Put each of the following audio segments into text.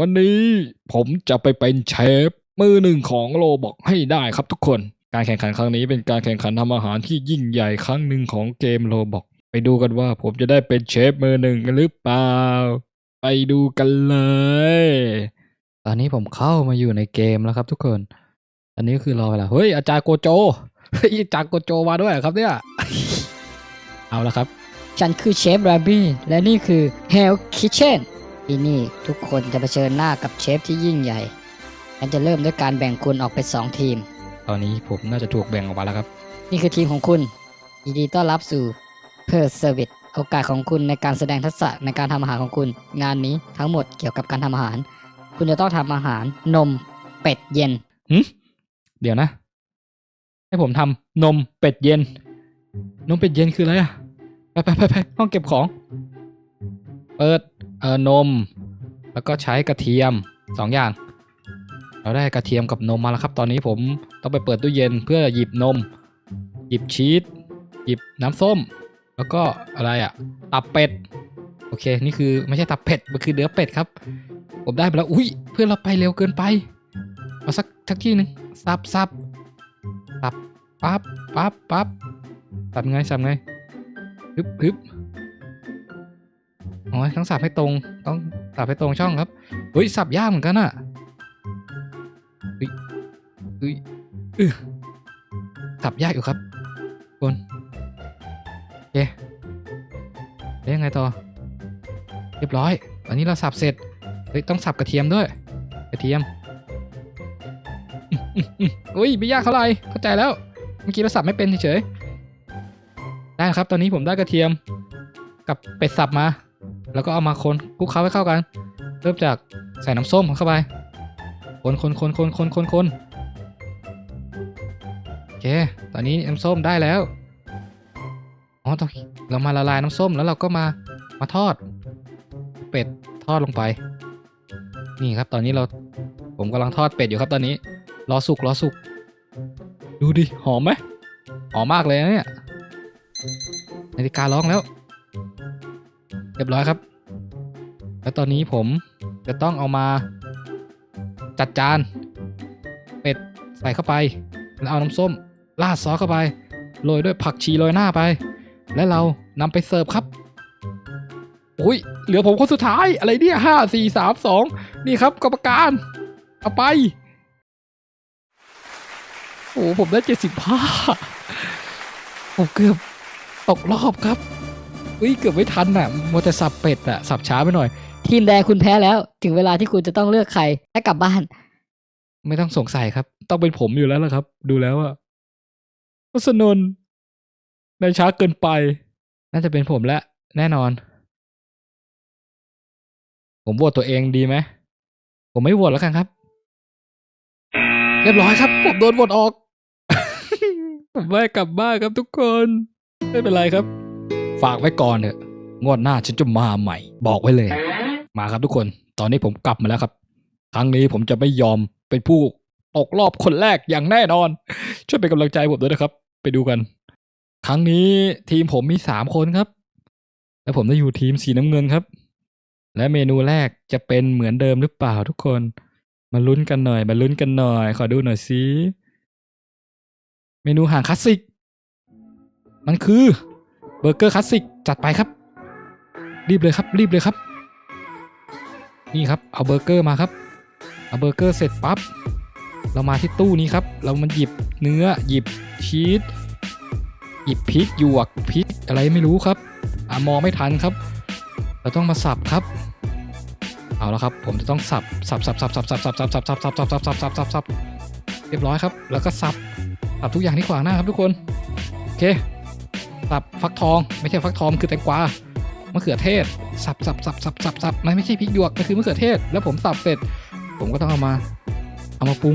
วันนี้ผมจะไปเป็นเชฟมือหนึ่งของโลบอกให้ได้ครับทุกคน การแข่งขันครั้งนี้เป็นการแข่งขันทำอาหารที่ยิ่งใหญ่ครั้งหนึ่งของเกมโลบอกไปดูกันว่าผมจะได้เป็นเชฟมือหนึ่งกันหรือเปล่า ไปดูกันเลย ตอนนี้ผมเข้ามาอยู่ในเกมแล้วครับทุกคน อันนี้คือรอเวลาเฮ้ยอาจารย์โกโจเฮ้ยอาจารย์โกโจมาด้วยครับเนี่ย เอาละครับ ฉันคือเชฟราบี้และนี่คือ Hell Kitchen ที่นี่ทุกคนจะเผชิญหน้ากับเชฟที่ยิ่งใหญ่ฉันจะเริ่มด้วยการแบ่งคุณออกเป็น2ทีม ตอนนี้ผมน่าจะถูกแบ่งออกมาแล้วครับ นี่คือทีมของคุณยินดีต้อนรับสู่ Per Service โอกาสของคุณในการแสดงทักษะในการทำอาหารของคุณ งานนี้ทั้งหมดเกี่ยวกับการทำอาหาร คุณจะต้องทำอาหารนม เป็ดเย็น หึเดี๋ยวนะ ให้ผมทำนมเป็ดเย็น นมเป็ดเย็นคืออะไรอะไปไปไปไปห้องเก็บของ เปิด เอ่อนม แล้วก็ใช้กระเทียมสองอย่าง เราได้กระเทียมกับนมมาแล้วครับ ตอนนี้ผมต้องไปเปิดตู้เย็นเพื่อหยิบนม หยิบชีสหยิบน้ำส้ม แล้วก็อะไรอะตับเป็ดโอเค นี่คือไม่ใช่ตับเป็ด มันคือเนื้อเป็ดครับ ผมได้ไปแล้ว อุ้ย เพื่อนเราไปเร็วเกินไปเอาสักสักที่หนึ่งสับสับสับปั๊บปั๊บปั๊บสับไงสับไงฮึบฮึบ โอ้ยต้องสับให้ตรง ต้องสับให้ตรงช่องครับเฮ้ยสับยากเหมือนกันอะเฮ้ยเฮ้ยอื้อสับยากอยู่ครับคนโอเคแล้วยังไงต่อ เรียบร้อยตอนนี้เราสับเสร็จ เฮ้ยต้องสับกระเทียมด้วย กระเทียมอุ้ยไม่ยากเท่าไหร่เข้าใจแล้ว เมื่อกี้เราสับไม่เป็นเฉยๆได้ครับ ตอนนี้ผมได้กระเทียม กับเป็ดสับมา แล้วก็เอามาคนคลุกเคล้าให้เข้ากัน เริ่มจากใส่น้ำส้มเข้าไป คนคนคนคนคนคนคนโอเค ตอนนี้น้ำส้มได้แล้ว อ๋อต้องเรามาละลายน้ำส้มแล้วเราก็มามาทอด เป็ดทอดลงไป นี่ครับตอนนี้เราผมกำลังทอดเป็ดอยู่ครับตอนนี้ รอสุกรอสุก ดูดิหอมไหมหอมมากเลยนะเนี่ยนาฬิการ้องแล้ว เรียบร้อยครับ แล้วตอนนี้ผมจะต้องเอามาจัดจานเป็ดใส่เข้าไป แล้วเอาน้ำส้มราดซอสเข้าไปโรยด้วยผักชีโรยหน้าไป และเรานำไปเสิร์ฟครับอุ้ยเหลือผมคนสุดท้ายอะไรเนี่ยห้าสี่สามสองนี่ครับกรรมการเอาไปโอ้ผมได้เจ็ดสิบห้าผมเกือบตกรอบครับ เฮ้ยเกือบไม่ทันอะมัวแต่สับเป็ดอะสับช้าไปหน่อย ทีมแดงคุณแพ้แล้ว ถึงเวลาที่คุณจะต้องเลือกใครให้กลับบ้าน ไม่ต้องสงสัยครับ ต้องเป็นผมอยู่แล้วล่ะครับ ดูแล้วอะวัสนนท์นายช้าเกินไป น่าจะเป็นผมแล้วแน่นอน ผมโหวตตัวเองดีไหมผมไม่โหวตแล้วกันครับ เรียบร้อยครับ ผมโดนโหวตออก ผมไม่กลับบ้านครับทุกคน ไม่เป็นไรครับ ฝากไว้ก่อนเถอะงวดหน้าฉันจะมาใหม่ บอกไว้เลย มาครับทุกคน ตอนนี้ผมกลับมาแล้วครับ ครั้งนี้ผมจะไม่ยอมเป็นผู้ตกรอบคนแรกอย่างแน่นอน ช่วยเป็นกำลังใจผมด้วยนะครับ ไปดูกัน ครั้งนี้ทีมผมมีสามคนครับ และผมได้อยู่ทีมสีน้ำเงินครับ และเมนูแรกจะเป็นเหมือนเดิมหรือเปล่าทุกคน มาลุ้นกันหน่อย มาลุ้นกันหน่อย ขอดูหน่อยสิเมนูอาหารคลาสสิก มันคือ เบอร์เกอร์คลาสสิกจัดไปครับ รีบเลยครับ รีบเลยครับ นี่ครับ เอาเบอร์เกอร์มาครับ เอาเบอร์เกอร์เสร็จปั๊บ เรามาที่ตู้นี้ครับ เรามาหยิบเนื้อหยิบชีสหยิบพริกหยวกพริกอะไรไม่รู้ครับอะมองไม่ทันครับ เราต้องมาสับครับ เอาแล้วครับ ผมจะต้องสับสับสับสับสับสับสับสับสับสับสับสับสับสับสับสับสับเรียบร้อยครับ แล้วก็สับสับทุกอย่างที่ขวางหน้าครับทุกคน โอเค สับฟักทองไม่ใช่ฟักทองคือแตงกวามะเขือเทศ สับสับสับสับสับสับมันไม่ใช่พริกหยวกมันคือมะเขือเทศ แล้วผมสับเสร็จ ผมก็ต้องเอามา เอามาปรุง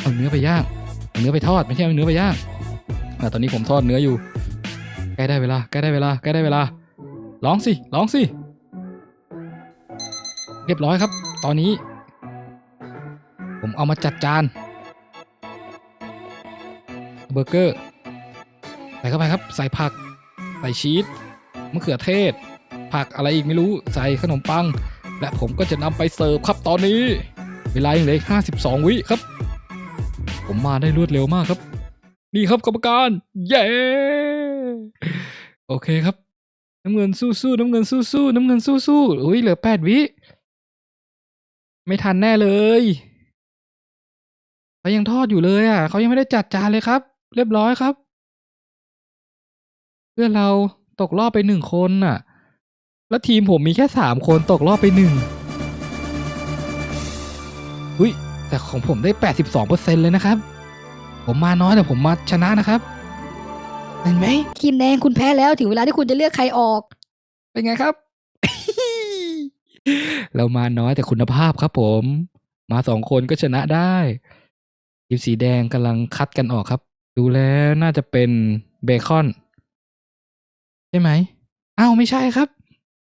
เอาเนื้อไปย่างเอาเนื้อไปทอดไม่ใช่เอาเนื้อไปย่างอ่ตอนนี้ผมทอดเนื้ออยู่ใกล้ได้เวลาใกล้ได้เวลาใกล้ได้เวลาร้องสิร้องสิเรียบร้อยครับ ตอนนี้ ผมเอามาจัดจานเบอร์เกอร์ ใส่เข้าไปครับ ใส่ผัก ใส่ชีสมะเขือเทศ ผักอะไรอีกไม่รู้ใส่ขนมปัง และผมก็จะนำไปเสิร์ฟครับตอนนี้ เวลายังเหลืออีก52 วิครับ ผมมาได้รวดเร็วมากครับ นี่ครับกรรมการเย้โอเคครับ น้ำเงินสู้ๆน้ำเงินสู้ๆน้ำเงินสู้ๆอุ้ยเหลือแปดวิ ไม่ทันแน่เลยเขายังทอดอยู่เลยอะเขายังไม่ได้จัดจานเลยครับ เรียบร้อยครับ พื่อนเราตกรอบไปหนึ่งคนน่ะ แล้วทีมผมมีแค่สามคนตกรอบไปหนึ่งอุ้ยแต่ของผมได้แปดสิบสองเปอร์เซ็นเลยนะครับ ผมมาน้อยแต่ผมมาชนะนะครับเห็นไหมทีมแดงคุณแพ้แล้วถึงเวลาที่คุณจะเลือกใครออก เป็นไงครับ เรามาน้อยแต่คุณภาพครับผม มาสองคนก็ชนะได้ ทีมสีแดงกำลังคัดกันออกครับ ดูแล้วน่าจะเป็นเบคอน ใช่ไหม อ้าวไม่ใช่ครับ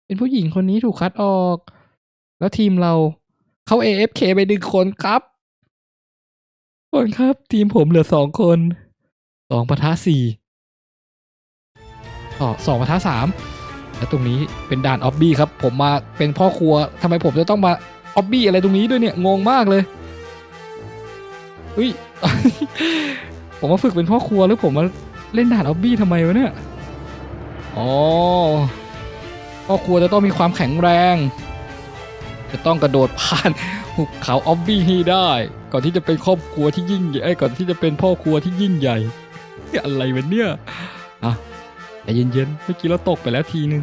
เป็นผู้หญิงคนนี้ถูกคัดออก แล้วทีมเราเข้า AFK ไปหนึ่งคนครับคนครับ ทีมผมเหลือสองคนสองปะทะสี่ต่อสองปะทะสามแล้วตรงนี้เป็นด่านออบบี้ครับ ผมมาเป็นพ่อครัวทำไมผมจะต้องมาออบบี้อะไรตรงนี้ด้วยเนี่ยงงมากเลยอุ้ยผมมาฝึกเป็นพ่อครัวแล้วผมมาเล่นด่านออบบี้ทำไมวะเนี่ย อ๋อพ่อครัวจะต้องมีความแข็งแรง จะต้องกระโดดผ่านหุบเขาออบบี้ให้ได้ ก่อนที่จะเป็นครอบครัวที่ยิ่งใหญ่ก่อนที่จะเป็นพ่อครัวที่ยิ่งใหญ่อะไรวะเนี่ยอะใจเย็นๆเมื่อกี้เราตกไปแล้วทีนึง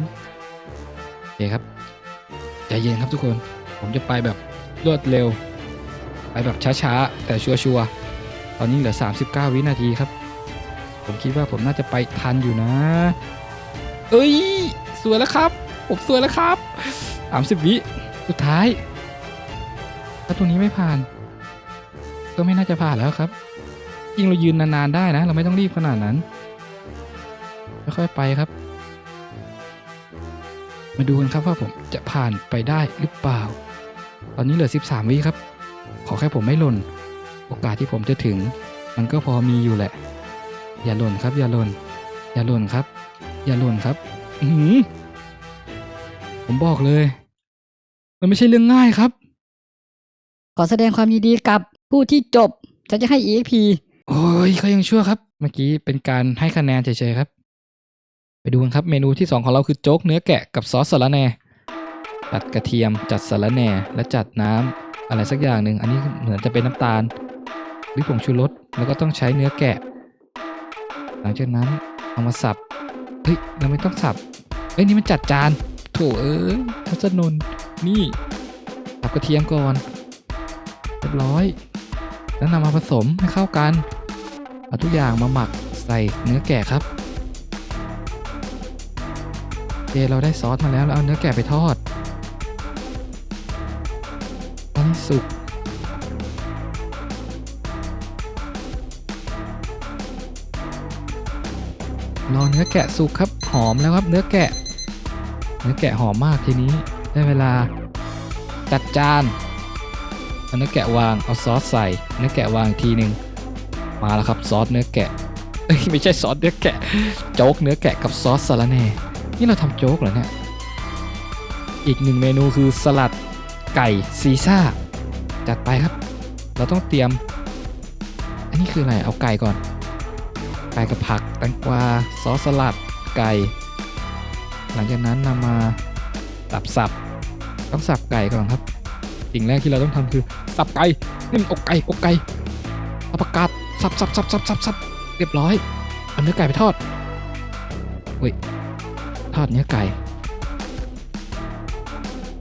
โอเคครับใจเย็นครับทุกคน ผมจะไปแบบรวดเร็ว ไปแบบช้าๆ แต่ชัวร์ๆตอนนี้เหลือ 39 วินาทีครับ ผมคิดว่าผมน่าจะไปทันอยู่นะ เอ้ย สวยแล้วครับ ผมสวยแล้วครับ30วิ สุดท้าย ถ้าตัวนี้ไม่ผ่าน ก็ไม่น่าจะผ่านแล้วครับจริงเรายืนนานๆได้นะ เราไม่ต้องรีบขนาดนั้น ค่อยๆไปครับ มาดูกันครับว่าผมจะผ่านไปได้หรือเปล่า ตอนนี้เหลือ 13 วิครับ ขอแค่ผมไม่หล่น โอกาสที่ผมจะถึง มันก็พอมีอยู่แหละ อย่าหล่นครับ อย่าหล่น อย่าหล่นครับ อย่าหล่นครับอือหือผมบอกเลย มันไม่ใช่เรื่องง่ายครับ ขอแสดงความยินดีกับผู้ที่จบ ฉันจะให้ EXP โอ้ยเขายังชั่วครับ เมื่อกี้เป็นการให้คะแนนเฉยๆครับ ไปดูกันครับ เมนูที่ 2 ของเราคือโจ๊กเนื้อแกะกับซอสสะระแหน่จัดกระเทียมจัดสะระแหน่และจัดน้ำอะไรสักอย่างหนึ่งอันนี้เหมือนจะเป็นน้ำตาลหรือผงชูรสแล้วก็ต้องใช้เนื้อแกะ หลังจากนั้นเอามาสับ เฮ้ยเราไม่ต้องสับเอ้ยนี่มันจัดจานโถเอ้ยทัศนนนี่สับกระเทียมก่อนเรียบร้อย แล้วนำมาผสมให้เข้ากันเอาทุกอย่างมาหมักใส่เนื้อแกะครับเคเราได้ซอสมาแล้วเราเอาเนื้อแกะไปทอดตอนนี้สุก รอเนื้อแกะสุกครับหอมแล้วครับเนื้อแกะ เนื้อแกะหอมมากทีนี้ได้เวลาจัดจานเอาเนื้อแกะวางเอาซอสใส่ เนื้อแกะวางทีหนึ่งมาแล้วครับซอสเนื้อแกะไม่ใช่ซอสเนื้อแกะโจ๊กเนื้อแกะกับซอสสาระแหน่นี่เราทำโจ๊กเหรอเนี่ยอีกหนึ่งเมนูคือสลัดไก่ซีซ่าจัดไปครับ เราต้องเตรียม อันนี้คืออะไรเอาไก่ก่อน ไก่กับผักแตงกวาซอสสลัดไก่ หลังจากนั้นนำมาสับสับต้องสับไก่ก่อนครับสิ่งแรกที่เราต้องทำคือสับไก่นี่มันอกไก่อกไก่เอาประกาศสับสับสับสับสับสับเรียบร้อยเอาเนื้อไก่ไปทอดเว้ยทอดเนื้อไก่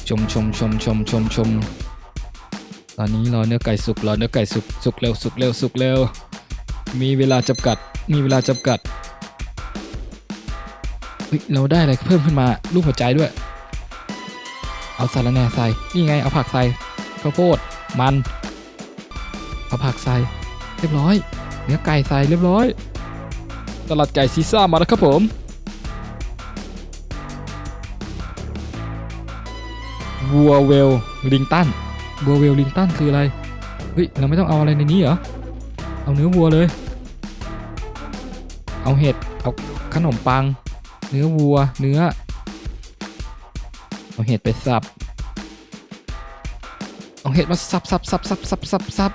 ชมชมชมชมชมชมตอนนี้รอเนื้อไก่สุกรอเนื้อไก่สุกสุกเร็วสุกเร็วสุกเร็ว มีเวลาจำกัด มีเวลาจำกัดเฮ้ยเราได้อะไรเพิ่มขึ้นมารูปหัวใจด้วย เอาสารแหน่ใส่ นี่ไง เอาผักใส่ข้าวโพด มัน เอาผักใส่ เรียบร้อย เนื้อไก่ใส่เรียบร้อยสลัดไก่ซีซ่ามาแล้วครับผมวัวเวลลิงตันวัวเวลลิงตันคืออะไร เฮ้ย เราไม่ต้องเอาอะไรในนี้เหรอ เอาเนื้อวัวเลย เอาเห็ด เอาขนมปัง เนื้อวัว เนื้อ เอาเห็ดไปสับ เอาเห็ดมาสับสับสับสับสับสับสับ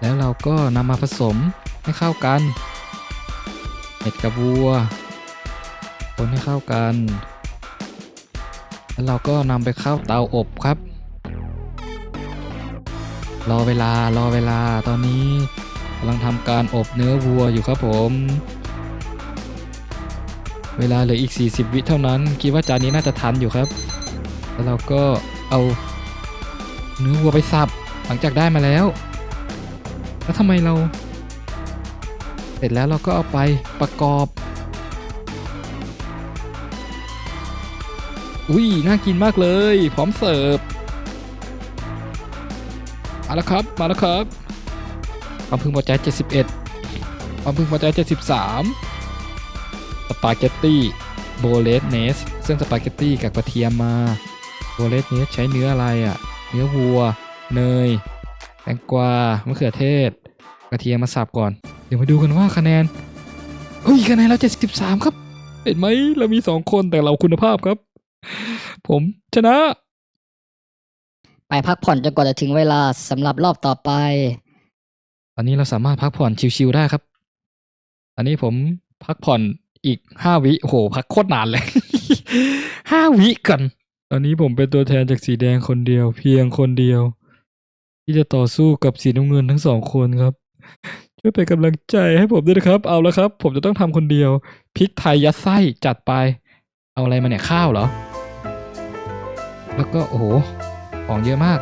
แล้วเราก็นำมาผสมให้เข้ากัน เห็ดกับวัว คนให้เข้ากัน แล้วเราก็นำไปเข้าเตาอบครับ รอเวลารอเวลาตอนนี้ กำลังทำการอบเนื้อวัวอยู่ครับผม เวลาเหลืออีก 40 วิเท่านั้น คิดว่าจานนี้น่าจะทันอยู่ครับ แล้วเราก็เอาเนื้อวัวไปสับหลังจากได้มาแล้ว แล้วทำไมเรา เสร็จแล้วเราก็เอาไปประกอบ อุ้ยน่ากินมากเลย พร้อมเสิร์ฟ มาแล้วครับ มาแล้วครับ ความพึงพอใจ 71ความพึงพอใจ 73 สปาเกตตี้โบเลสเนสซึ่งสปาเกตตี้กับกระเทียมมาโบเลสเนสใช้เนื้ออะไรอะ่ะ เนื้อวัว เนย แตงกวามะเขือเทศ กระเทียมมาสับก่อน เดี๋ยวมาดูกันว่าคะแนน เฮ้ยคะแนนเรา 73 ครับ เห็นไหมเรามี 2 คนแต่เราคุณภาพครับ ผมชนะ ไปพักผ่อนจนกว่าจะถึงเวลาสำหรับรอบต่อไป อนนี้เราสามารถพักผ่อนชิวๆได้ครับ อันนี้ผมพักผ่อนอีกห้าวิโหพักโคตรนานเลยห้าวิกันตอนนี้ผมเป็นตัวแทนจากสีแดงคนเดียว เพียงคนเดียว ที่จะต่อสู้กับสีน้ำเงินทั้งสองคนครับ ช่วยเป็นกำลังใจให้ผมด้วยนะครับ เอาแล้วครับ ผมจะต้องทำคนเดียวพริกไทยยัดไส้จัดไป เอาอะไรมาเนี่ยข้าวเหรอ แล้วก็โอ้โหของเยอะมาก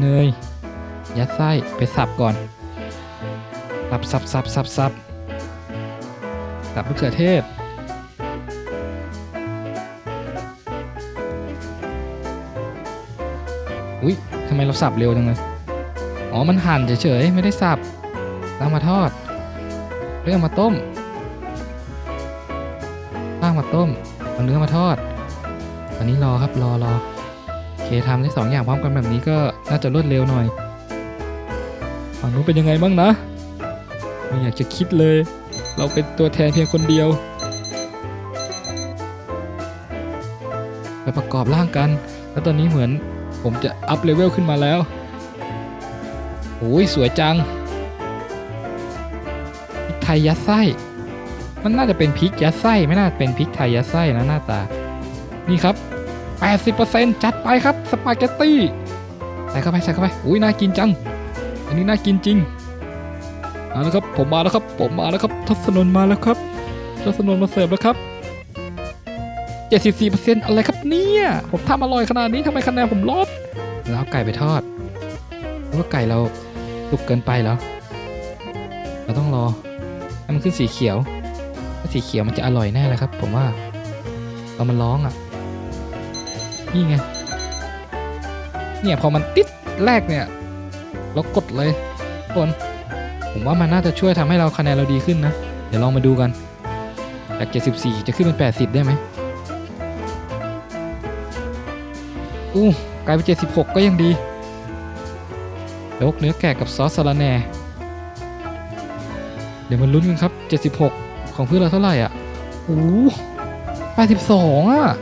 เนย ยัดไส้ไปสับก่อน สับสับสับสับสับสับมะเขือเทศ อุ๊ยทำไมเราสับเร็วจังเลยอ๋อ มันหั่นเฉยๆ ไม่ได้สับแล้วมาทอดเรื่องมาต้มข้างมาต้มเอาเนื้อมาทอดอันนี้รอครับรอรอโอเคทำได้สองอย่างพร้อมกันแบบนี้ก็น่าจะรวดเร็วหน่อย ฝั่งนู้นเป็นยังไงบ้างนะ ไม่อยากจะคิดเลย เราเป็นตัวแทนเพียงคนเดียวไปประกอบร่างกัน แล้วตอนนี้เหมือนผมจะอัพเลเวลขึ้นมาแล้วโอ้ยสวยจังพริกไทยยัดไส้ มันน่าจะเป็นพริกยัดไส้ไม่น่าเป็นพริกไทยยัดไส้นะหน้าตา นี่ครับ 80%จัดไปครับสปาเกตตี้ใส่เข้าไปใส่เข้าไปอุ้ยน่ากินจัง อันนี้น่ากินจริงเอาละครับผมมาแล้วครับ ผมมาแล้วครับทศนนมาแล้วครับทศนนมาเสิร์ฟแล้วครับ74%อะไรครับเนี่ยผมทำอร่อยขนาดนี้ทำไมคะแนนผมลดแล้วไก่ไปทอดว่าไก่เราสุกเกินไปแล้วเราต้องรอให้มันขึ้นสีเขียวถ้าสีเขียวมันจะอร่อยแน่เลยครับ ผมว่าเรามันร้องอะนี่ไงเนี่ยพอมันติดแรกเนี่ย เรากดเลยทุกคน ผมว่ามันน่าจะช่วยทำให้เราคะแนนเราดีขึ้นนะ เดี๋ยวลองมาดูกัน จาก 74 จะขึ้นเป็น 80 ได้ไหมอู้กลายเป็น 76 ก็ยังดียกเนื้อแกะกับซอสสะระแหน่เดี๋ยวมันลุ้นกันครับ 76 ของเพื่อนเราเท่าไหร่อะโอ้82 อะ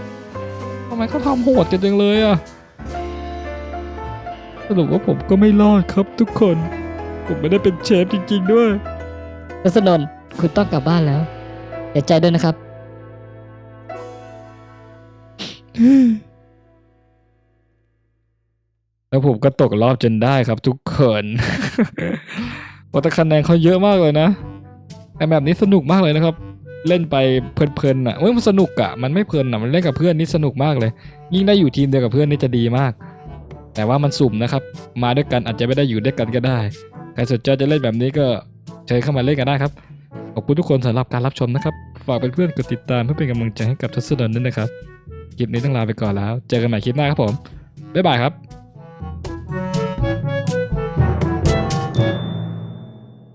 ทำไมเขาทำโหดจังเลยอะ สรุปว่าผมก็ไม่รอดครับทุกคน ผมไม่ได้เป็นเชฟจริงๆด้วยทศนนท์คุณต้องกลับบ้านแล้วเสียใจด้วยนะครับ แล้วผมก็ตกรอบจนได้ครับทุกคนว่าแต่คะแนนเขาเยอะมากเลยนะแต่แบบนี้สนุกมากเลยนะครับ เล่นไปเพลินๆอะเว้ยมันสนุกอะ มันไม่เพลินอะ มันเล่นกับเพื่อนนี่สนุกมากเลย ยิ่งได้อยู่ทีมเดียวกับเพื่อนนี่จะดีมาก แต่ว่ามันสุ่มนะครับ มาด้วยกันอาจจะไม่ได้อยู่ด้วยกันก็ได้ ใครสนใจจะเล่นแบบนี้ก็เชิญเข้ามาเล่นกันได้ครับ ขอบคุณทุกคนสำหรับการรับชมนะครับ ฝากเป็นเพื่อนกดติดตามเพื่อเป็นกำลังใจให้กับทัศนนด้วยนะครับ คลิปนี้ต้องลาไปก่อนแล้ว เจอกันใหม่คลิปหน้าครับผม บ๊ายบายครับ